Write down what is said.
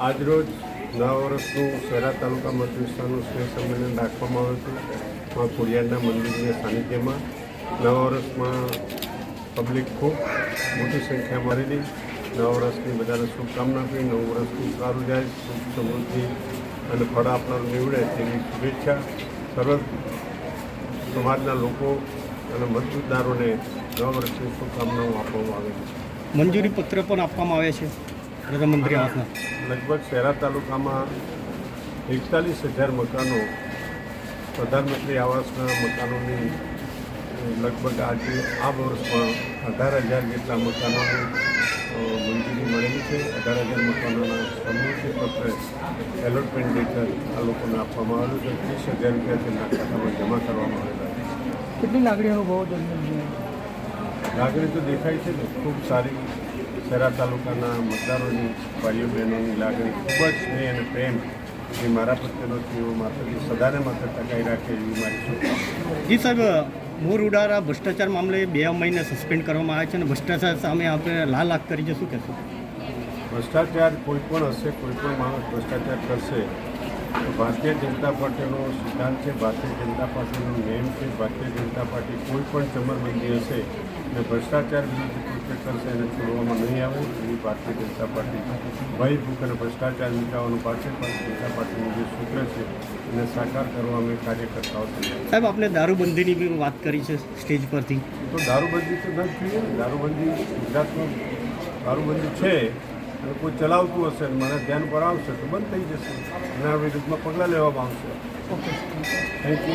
આજરોજ નવા વર્ષનું શહેરા તાલુકા મત વિસ્તારનું સ્નેહ સંમેલન રાખવામાં આવ્યું હતું. માં ખોડિયારના મંદિરના સાનિધ્યમાં નવા વર્ષમાં પબ્લિક ખૂબ મોટી સંખ્યામાં રહેલી. નવા વર્ષની બધાને શુભકામના આપી. નવું વર્ષનું સારું જાય સુખ સમૃદ્ધિ અને ફળ આપનારું નીવડે તેવી શુભેચ્છા સર્વ સમાજના લોકો અને મતદારોને નવા વર્ષની શુભકામનાઓ આપવામાં આવે છે. મંજૂરી પત્ર પણ આપવામાં આવે છે. પ્રધાનમંત્રી આવાસના. લગભગ શહેરા તાલુકામાં એકતાલીસ હજાર મકાનો પ્રધાનમંત્રી આવાસના મકાનોની લગભગ આજે આ વર્ષમાં અઢાર હજાર જેટલા મકાનોની મંજૂરી મળેલી છે. અઢાર હજાર મકાનોના સમૃદ્ધિ પત્ર એલોટમેન્ટ હેઠળ આ લોકોને આપવામાં આવેલું છે. ત્રીસ હજાર રૂપિયા તેમના ખાતામાં જમા કરવામાં આવેલા છે. કેટલી લાગણી અનુભવો લાગણી તો દેખાય છે ને. ખૂબ સારી શહેરા તાલુકાના મતદારોની ભાઈઓ બહેનોની લાગણી ખૂબ જ સ્નેહ અને પ્રેમ જે મારા પ્રત્યેનો તેઓ માતાજી સદાને માત્ર ટકાઈ રાખે એવી મારી શુભકામના જી સાહેબ મોર ઉડારા ભ્રષ્ટાચાર મામલે બે મહિને સસ્પેન્ડ કરવામાં આવે છે અને ભ્રષ્ટાચાર સામે આપણે લાલ આગ કરી કે શું કહેશો? ભ્રષ્ટાચાર કોઈ પણ હશે કોઈ પણ માણસ ભ્રષ્ટાચાર કરશે તો ભારતીય જનતા પાર્ટીનો સિદ્ધાંત છે ભારતીય જનતા પાર્ટીનો નેમ છે ભારતીય જનતા પાર્ટી કોઈ પણ ચમરબંધી હશે અને ભ્રષ્ટાચાર વિરુદ્ધ કૃત્ય કરશે એને છોડવામાં નહીં આવે એવી ભારતીય જનતા પાર્ટી ભય ભૂખ અને ભ્રષ્ટાચાર મિટાવવાનું ભારતીય જનતા પાર્ટીનું જે સૂત્ર છે એને સાકાર કરવા અમે કાર્યકર્તાઓ સાહેબ આપણે દારૂબંધીની બી વાત કરી છે સ્ટેજ પરથી. તો દારૂબંધી તો ન જોઈએ દારૂબંધી ગુજરાતમાં દારૂબંધી છે અને કોઈ ચલાવતું હશે અને મારા ધ્યાન પર આવશે તો બંધ થઈ જશે. એના વિરુદ્ધમાં પગલાં લેવામાં આવશે. Okay thank you